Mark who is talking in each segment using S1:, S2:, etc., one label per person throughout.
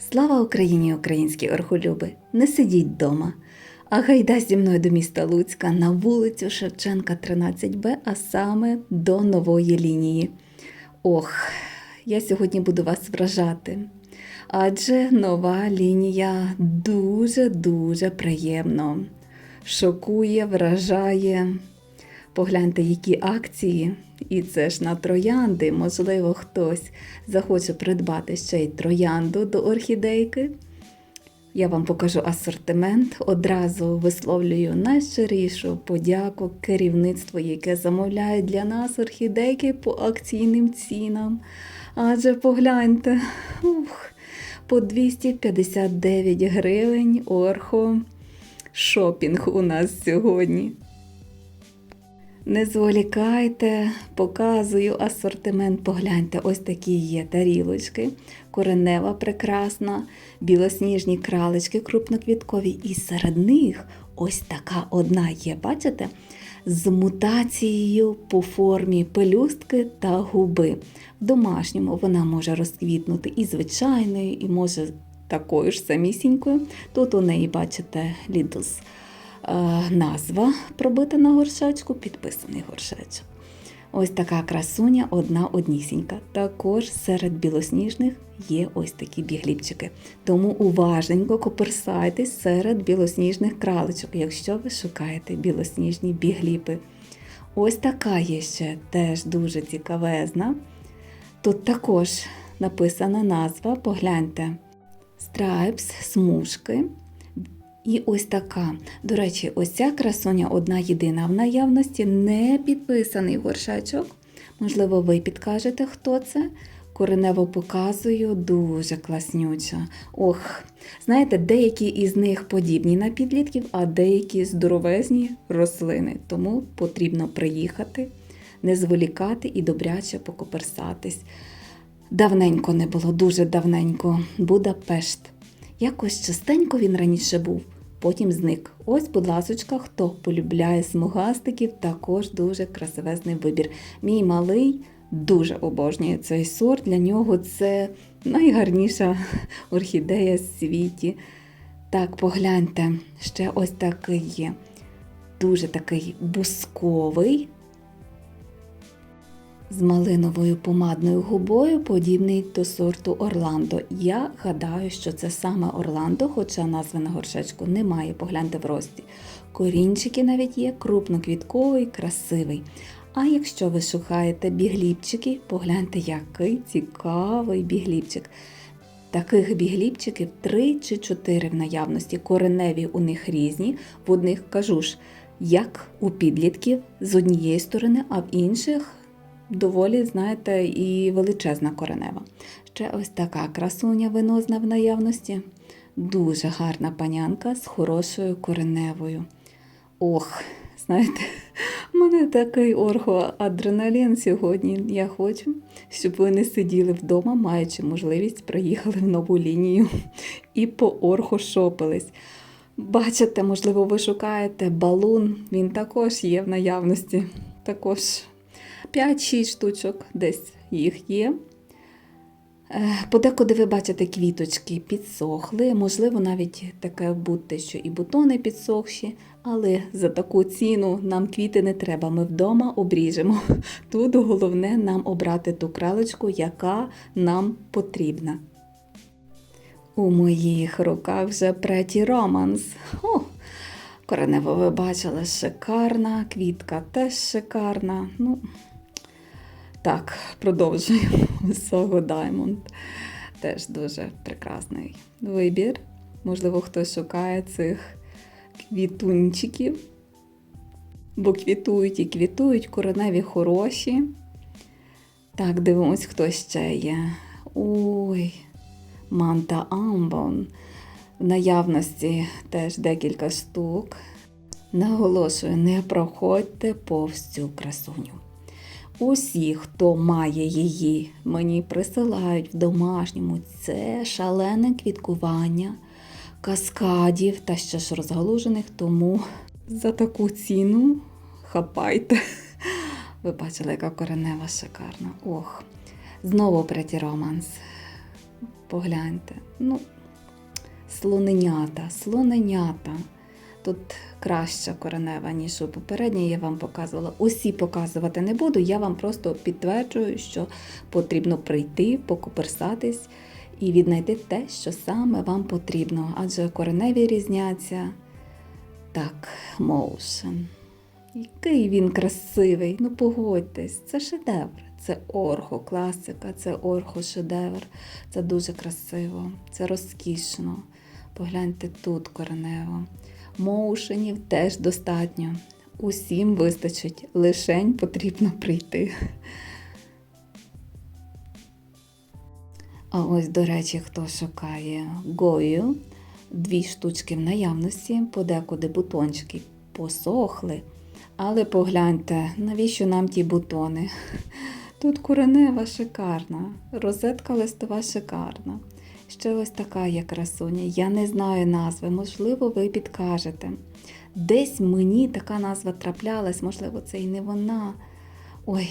S1: Слава Україні, українські орхолюби! Не сидіть вдома, а гайда зі мною до міста Луцька на вулицю Шевченка, 13Б, а саме до нової лінії. Ох, я сьогодні буду вас вражати. Адже нова лінія дуже-дуже приємно. Шокує, вражає. Погляньте, які акції. І це ж на троянди. Можливо, хтось захоче придбати ще й троянду до орхідейки. Я вам покажу асортимент. Одразу висловлюю найщирішу подяку керівництву, яке замовляє для нас орхідейки по акційним цінам. Адже погляньте, ух, по 259 гривень орхо шопінг у нас сьогодні. Не зволікайте, показую асортимент. Погляньте, ось такі є тарілочки, коренева прекрасна, білосніжні кралечки крупноквіткові, і серед них ось така одна є, бачите? З мутацією по формі пелюстки та губи. В домашньому вона може розквітнути і звичайною, і може такою ж самісінькою. Тут у неї, бачите, лідус назва пробита на горшечку, підписаний горшечок. Ось така красуня, одна однісінька. Також серед білосніжних є ось такі бігліпчики. Тому уважненько коперсайтесь серед білосніжних краличок, якщо ви шукаєте білосніжні бігліпи. Ось така є ще теж дуже цікавезна. Тут також написана назва, погляньте. Страйпс, смужки. І ось така. До речі, ось ця красуня одна єдина в наявності, не підписаний горшечок. Можливо, ви підкажете, хто це. Коренево показую, дуже класнюча. Ох, знаєте, деякі із них подібні на підлітків, а деякі здоровезні рослини. Тому потрібно приїхати, не зволікати і добряче покоперсатись. Давненько не було, дуже давненько. Будапешт. Якось частенько він раніше був, потім зник. Ось, будь ласочка, хто полюбляє смугастиків, також дуже красивезний вибір. Мій малий дуже обожнює цей сорт. Для нього це найгарніша орхідея в світі. Так, погляньте, ще ось такий є. Дуже такий бусковий, з малиновою помадною губою, подібний до сорту Орландо. Я гадаю, що це саме Орландо, хоча назви на горшечку немає, погляньте в рості. Корінчики навіть є, крупноквітковий, красивий. А якщо ви шукаєте бігліпчики, погляньте, який цікавий бігліпчик. Таких бігліпчиків 3 чи 4 в наявності. Кореневі у них різні. В одних кажу ж, як у підлітків з однієї сторони, а в інших доволі, знаєте, і величезна коренева. Ще ось така красуня винозна в наявності. Дуже гарна панянка з хорошою кореневою. Ох, знаєте, в мене такий оргоадреналін сьогодні. Я хочу, щоб ви не сиділи вдома, маючи можливість, приїхали в нову лінію і по орхо шопились. Бачите, можливо, ви шукаєте балун, він також є в наявності. Також 5-6 штучок десь їх є. Е, Подекуди ви бачите квіточки підсохли, можливо, навіть таке бути, що і бутони підсохші, але за таку ціну нам квіти не треба, ми вдома обріжемо. Тут головне нам обрати ту кралечку, яка нам потрібна. У моїх руках вже преті романс. Коренево ви бачили, шикарна, квітка теж шикарна. Ну, так, продовжуємо. Сого Diamond. Теж дуже прекрасний вибір. Можливо, хтось шукає цих квітунчиків. Бо квітують і квітують, кореневі хороші. Так, дивимось, хто ще є. Ой, Манта Амбон. В наявності теж декілька штук. Наголошую, не проходьте повз цю красуню. Усі, хто має її, мені присилають в домашньому це шалене квіткування, каскадів та ще ж розгалужених, тому за таку ціну хапайте. Ви бачили, яка коренева шикарна. Ох, знову преті романс. погляньте. Ну, слоненята, слоненята. Тут краща коренева, ніж у попередній я вам показувала. Усі показувати не буду, я вам просто підтверджую, що потрібно прийти, покуперсатись і віднайти те, що саме вам потрібно. Адже кореневі різняться. Так, моушен. Який він красивий, ну погодьтесь, це шедевр. Це орхо, класика, це орхо шедевр. Це дуже красиво, це розкішно. Погляньте тут коренево. Моушенів теж достатньо. Усім вистачить, лишень потрібно прийти. А ось, до речі, хто шукає гою, дві штучки в наявності, подекуди бутончики посохли. Але погляньте, навіщо нам ті бутони? Тут коренева шикарна, розетка листова шикарна. Ще ось така є красуня. Я не знаю назви, можливо, ви підкажете. Десь мені така назва траплялась, можливо, це і не вона. Ой,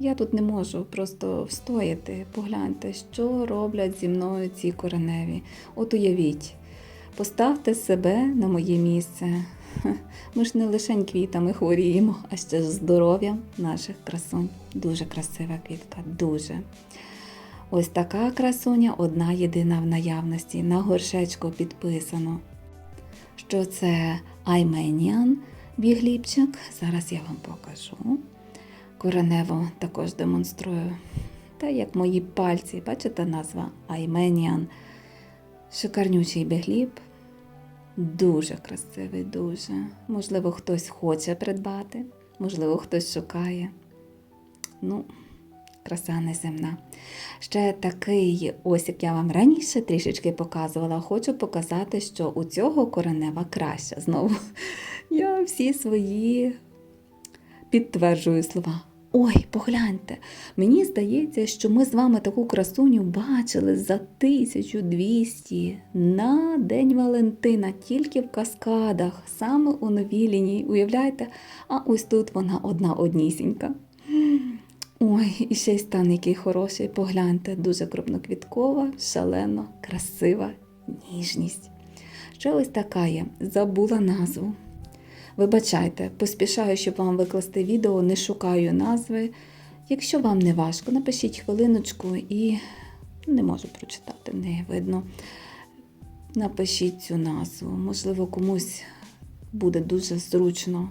S1: я тут не можу просто встояти. Погляньте, що роблять зі мною ці кореневі. От уявіть, поставте себе на моє місце. Ми ж не лише квітами хворіємо, а ще з здоров'ям наших красунь. Дуже красива квітка, дуже. Ось така красуня, одна єдина в наявності. На горшечку підписано, що це Айменіан бігліпчик. Зараз я вам покажу. Коренево також демонструю. Та як мої пальці, бачите назва Айменіан. Шикарнючий бігліп. Дуже красивий, дуже. Можливо, хтось хоче придбати, можливо, хтось шукає. Ну, краса неземна. Ще такий, ось як я вам раніше трішечки показувала, хочу показати, що у цього коренева краща. Знову я всі свої підтверджую слова. Ой, погляньте, мені здається, що ми з вами таку красуню бачили за 1200 на День Валентина, тільки в каскадах, саме у новій лінії. Уявляєте? А ось тут вона одна однісінька. Ой, і ще й стан який хороший. Погляньте, дуже крупноквіткова, шалено, красива ніжність. Ще ось така є, забула назву. Вибачайте, поспішаю, щоб вам викласти відео, не шукаю назви. Якщо вам не важко, напишіть хвилиночку і не можу прочитати, не видно. Напишіть цю назву. Можливо, комусь буде дуже зручно.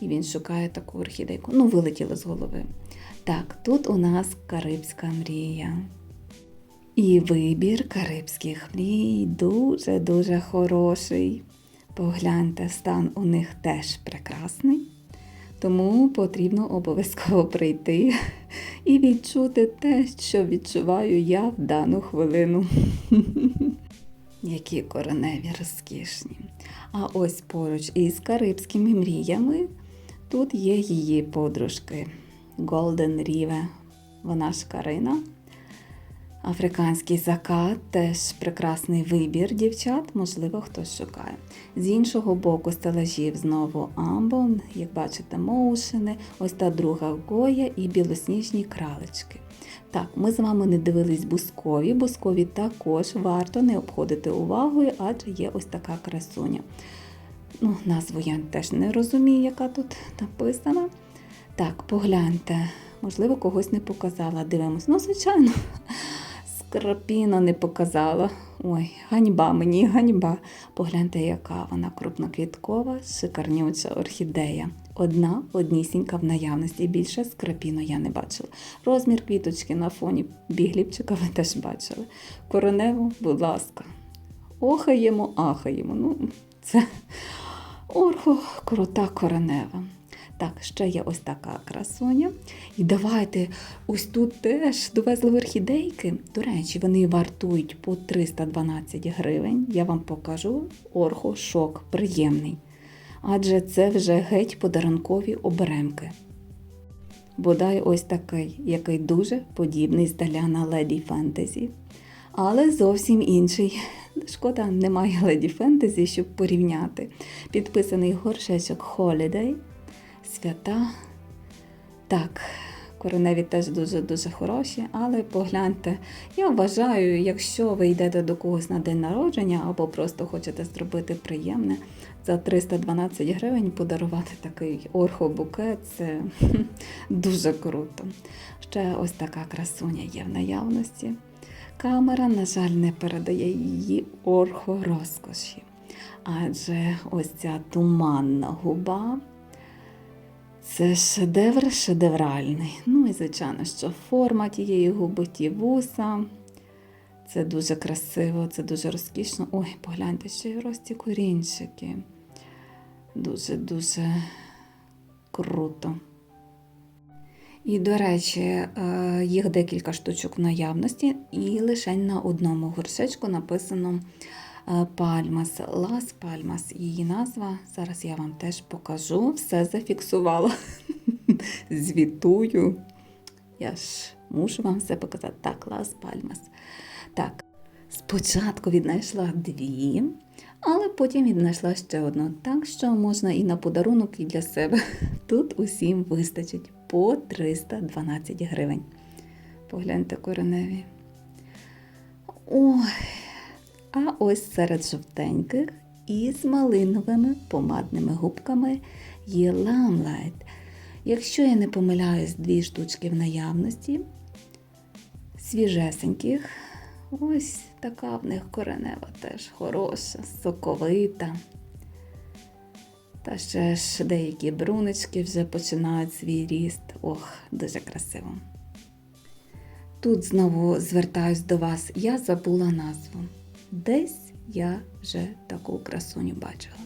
S1: І він шукає таку орхідейку. Ну, вилетіло з голови. Так, тут у нас Карибська мрія. І вибір карибських мрій дуже-дуже хороший. Погляньте, стан у них теж прекрасний. Тому потрібно обов'язково прийти і відчути те, що відчуваю я в дану хвилину. Які кореневі розкішні. А ось поруч із карибськими мріями тут є її подружки Golden Rive. Вона ж Карина. Африканський закат теж прекрасний вибір дівчат, можливо, хтось шукає. З іншого боку стелажів знову амбон, як бачите, моушени, ось та друга гоя і білосніжні кралечки. Так, ми з вами не дивились бускові. Бускові також варто не обходити увагою, адже є ось така красуня. Ну, Назву я теж не розумію, яка тут написана. Так, погляньте, можливо, когось не показала. Дивимось. Ну, звичайно, скрапіна не показала. Ой, ганьба мені, ганьба. Погляньте, яка вона крупноквіткова, шикарнюча орхідея. Одна однісінька в наявності. Більше скрапіну я не бачила. Розмір квіточки на фоні бігліпчика ви теж бачили. Короневу, будь ласка. Охаємо, ахаємо. Ну, це орхо, крута коренева. Так, ще є ось така красуня. І давайте ось тут теж довезли орхідейки. До речі, вони вартують по 312 гривень. Я вам покажу орхо шок приємний. Адже це вже геть подарункові оберемки. Бодай ось такий, який дуже подібний здаля на леді фентезі. Але зовсім інший. Шкода, немає леді фентезі, щоб порівняти. Підписаний горшечок Holiday свята. Так, Кореневі теж дуже-дуже хороші, але погляньте, я вважаю, якщо ви йдете до когось на день народження або просто хочете зробити приємне, за 312 гривень подарувати такий орхобукет це дуже круто. Ще ось така красуня є в наявності. Камера, на жаль, не передає її орхорозкоші. Адже ось ця туманна губа це шедевр шедевральний. Ну і звичайно, що форма тієї губи, ті вуса. Це дуже красиво, це дуже розкішно. Ой, погляньте, ще й рості корінчики. Дуже-дуже круто. І, до речі, е, їх декілька штучок в наявності, і лише на одному горшечку написано Пальмас, Лас Пальмас. Її назва. Зараз я вам теж покажу. Все зафіксувала. Звітую. Я ж мушу вам все показати. Так, Лас Пальмас. Так, спочатку віднайшла дві, але потім віднайшла ще одну. Так що можна і на подарунок, і для себе. Тут усім вистачить по 312 гривень. Погляньте кореневі. Ой, а ось серед жовтеньких із малиновими помадними губками є ламлайт. Якщо я не помиляюсь, дві штучки в наявності, свіжесеньких. Ось така в них коренева теж хороша, соковита. Та ще ж деякі брунички вже починають свій ріст. Ох, дуже красиво. Тут знову звертаюсь до вас, я забула назву. Десь я вже таку красуню бачила.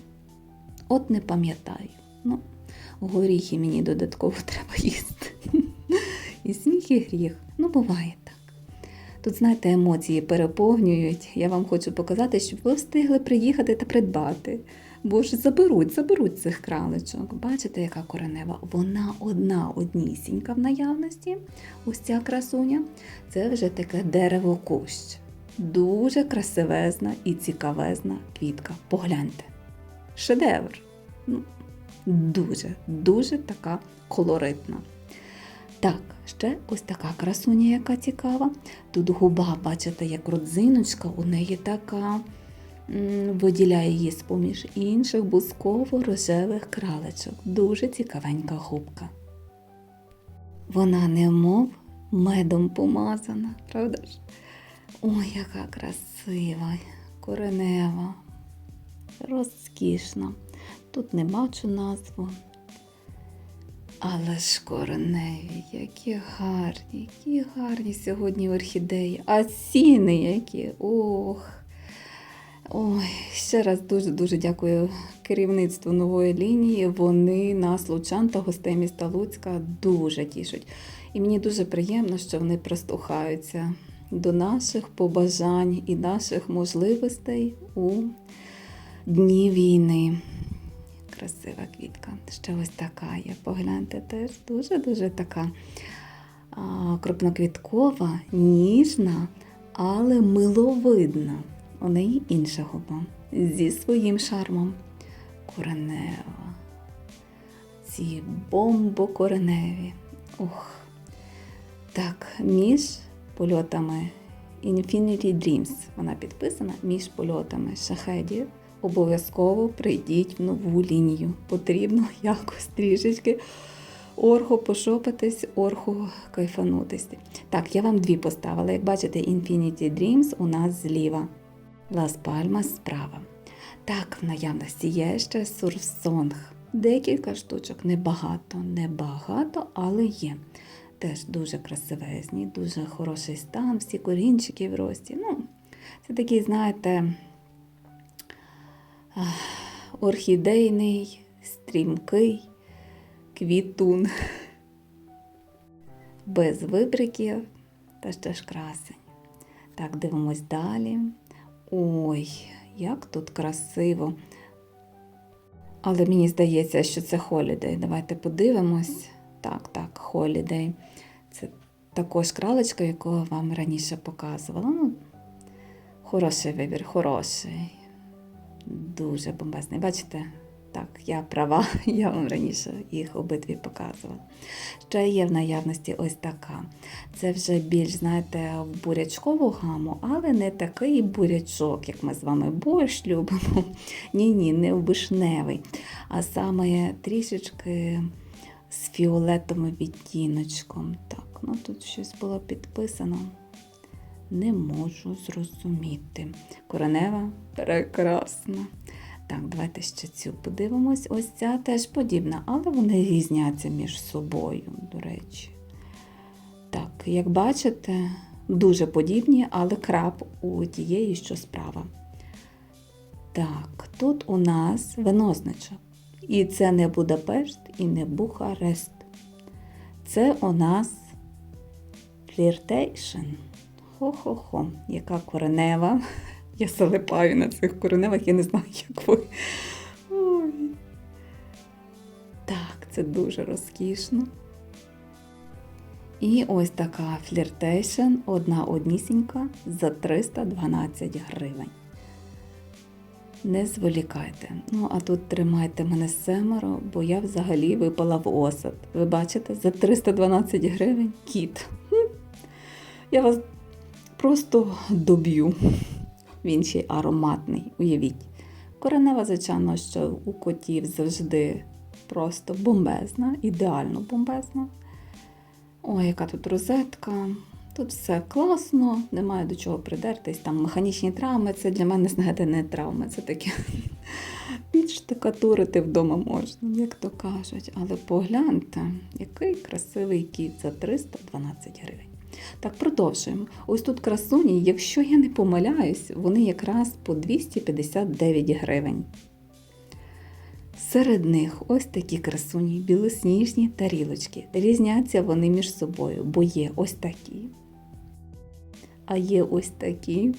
S1: От не пам'ятаю. Ну, горіхи мені додатково треба їсти. І сміх, і гріх. Ну, буває так. Тут, знаєте, емоції переповнюють. Я вам хочу показати, щоб ви встигли приїхати та придбати. Бо ж заберуть, заберуть цих кралечок. Бачите, яка коренева? Вона одна однісінька в наявності. Ось ця красуня. Це вже таке дерево кущ. Дуже красивезна і цікавезна квітка. Погляньте. Шедевр. Ну, Дуже, дуже така колоритна. Так, ще ось така красуня, яка цікава. Тут губа, бачите, як родзиночка, у неї така виділяє її з-поміж інших бусково-рожевих кралечок. Дуже цікавенька губка. Вона немов медом помазана, правда ж? Ой, яка красива, коренева, розкішна. Тут не бачу назву. Але ж кореневі, які гарні, які гарні сьогодні орхідеї, а ціни які. Ох. Ой, ще раз дуже-дуже дякую керівництву нової лінії. Вони нас, лучан та гостей міста Луцька, дуже тішать. І мені дуже приємно, що вони прислухаються до наших побажань і наших можливостей у дні війни. Красива квітка. Ще ось така є. Погляньте, теж дуже-дуже така крупноквіткова, ніжна, але миловидна. У неї інша губа зі своїм шармом. Коренева. Ці бомбокореневі. Ох. Так, між польотами Infinity Dreams. Вона підписана між польотами шахедів. Обов'язково прийдіть в нову лінію. Потрібно якось трішечки орхо пошопитись, орхо кайфанутись. Так, я вам дві поставила. Як бачите, Infinity Dreams у нас зліва. Лас Пальмас справа. Так, в наявності є ще сурфсонг. Декілька штучок, небагато, небагато, але є. Теж дуже красивезні, дуже хороший стан, всі корінчики в рості. Ну, це такий, знаєте, орхідейний, стрімкий квітун. Без вибриків та ще ж красень. Так, дивимось далі. Ой, як тут красиво. Але мені здається, що це Холідей. Давайте подивимось. Так, так, Холідей. Це також кралечка, яку я вам раніше показувала. Ну, хороший вибір, хороший. Дуже бомбезний. Бачите, Так, я права, я вам раніше їх обидві показувала. Ще є в наявності ось така. Це вже більш, знаєте, в бурячкову гаму, але не такий бурячок, як ми з вами борщ любимо. Ні-ні, не в вишневий, а саме трішечки з фіолетовим відтіночком. Так, ну тут щось було підписано. Не можу зрозуміти. Коренева прекрасна. Так, давайте ще цю подивимось. Ось ця теж подібна, але вони різняться між собою, до речі. Так, як бачите, дуже подібні, але краб у тієї, що справа. Так, тут у нас винозничок. І це не Будапешт і не Бухарест. Це у нас фліртейшн. Хо-хо-хо, яка коренева. Я залипаю на цих кореневах, я не знаю, як ви. Ой. Так, це дуже розкішно. І ось така фліртейшн, одна однісінька за 312 гривень. Не зволікайте. Ну, а тут тримайте мене семеро, бо я взагалі випала в осад. Ви бачите, за 312 гривень кіт. Я вас просто доб'ю. Він ще й ароматний, уявіть. Коренева, звичайно, що у котів завжди просто бомбезна, ідеально бомбезна. Ой, яка тут розетка. Тут все класно, немає до чого придертись. Там механічні травми, це для мене, знаєте, не травми, це таке підштукатурити вдома можна, як то кажуть. Але погляньте, який красивий кіт за 312 гривень. Так, продовжуємо. Ось тут красуні, якщо я не помиляюсь, вони якраз по 259 гривень. Серед них ось такі красуні, білосніжні тарілочки. Різняться вони між собою, бо є ось такі. А є ось такі.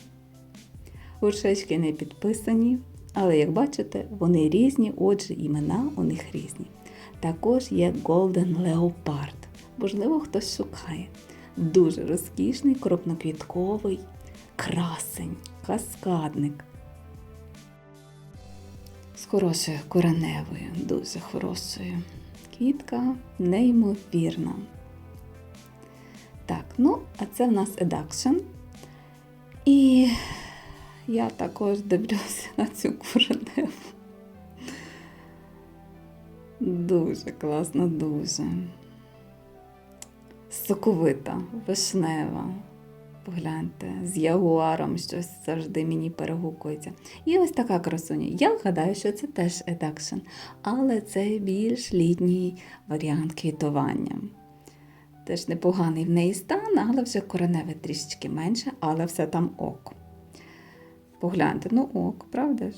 S1: Горшечки не підписані, але як бачите, вони різні, отже, імена у них різні. Також є Golden Leopard. Можливо, хтось шукає. Дуже розкішний, крупноквітковий красень, каскадник. З хорошою кореневою, дуже хорошою. Квітка неймовірна. Так, ну, а це в нас едакшн. І я також дивлюся на цю кореневу. Дуже класно, дуже. Соковита, вишнева. Погляньте, з ягуаром щось завжди мені перегукується. І ось така красуня. Я гадаю, що це теж едакшн, але це більш літній варіант квітування. Теж непоганий в неї стан, але вже кореневе трішечки менше, але все там ок. Погляньте, ну ок, правда ж?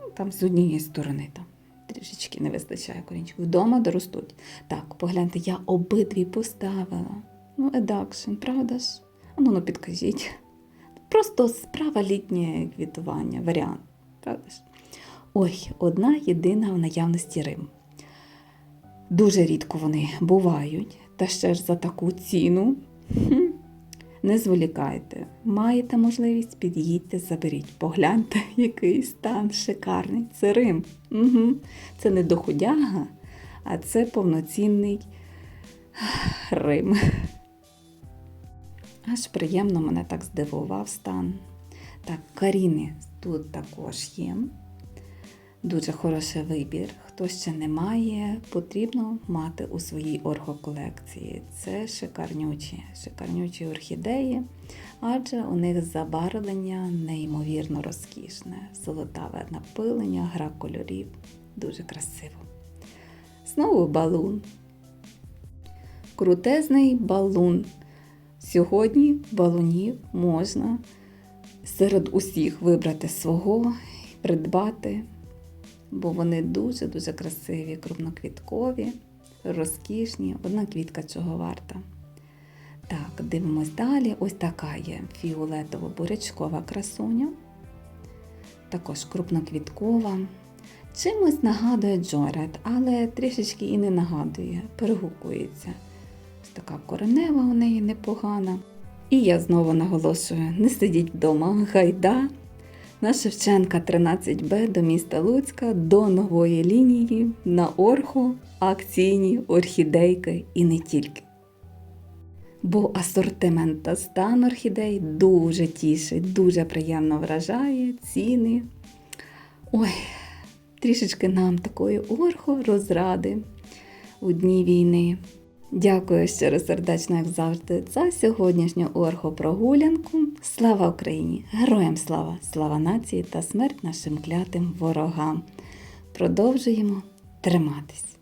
S1: Ну, Там з однієї сторони там. Трішечки не вистачає корінчиків. Вдома доростуть. Так, погляньте, я обидві поставила. Ну, едакшн, правда ж? А Ну, ну підкажіть. Просто справа літнє квітування, варіант, правда ж? Ой, одна єдина в наявності Рим. Дуже рідко вони бувають, та ще ж за таку ціну. Не зволікайте, маєте можливість, під'їдьте, заберіть. Погляньте, який стан шикарний. Це Рим. Угу. Це не доходяга, а це повноцінний Рим. Аж приємно мене так здивував стан. Так, Каріни тут також є. Дуже хороший вибір. Хто ще не має, потрібно мати у своїй оргоколекції. Це шикарнючі, шикарнючі орхідеї, адже у них забарвлення неймовірно розкішне, золотаве напилення, гра кольорів. Дуже красиво. Знову балун. Крутезний балун. Сьогодні балунів можна серед усіх вибрати свого придбати, бо вони дуже-дуже красиві, крупноквіткові, розкішні, одна квітка чого варта. Так, дивимось далі. Ось така є фіолетово-бурячкова красуня, також крупноквіткова. Чимось нагадує Джорет, але трішечки і не нагадує, перегукується. Ось така коренева у неї непогана. І я знову наголошую: не сидіть вдома, гайда, На Шевченка 13Б до міста Луцька до нової лінії на орху, акційні орхідейки і не тільки. Бо асортимент та стан орхідей дуже тішить, дуже приємно вражає, ціни. Ой, трішечки нам такої орху розради у дні війни. Дякую щиро сердечно, як завжди, за сьогоднішню оргопрогулянку. Слава Україні! Героям слава! Слава нації та смерть нашим клятим ворогам! Продовжуємо триматись!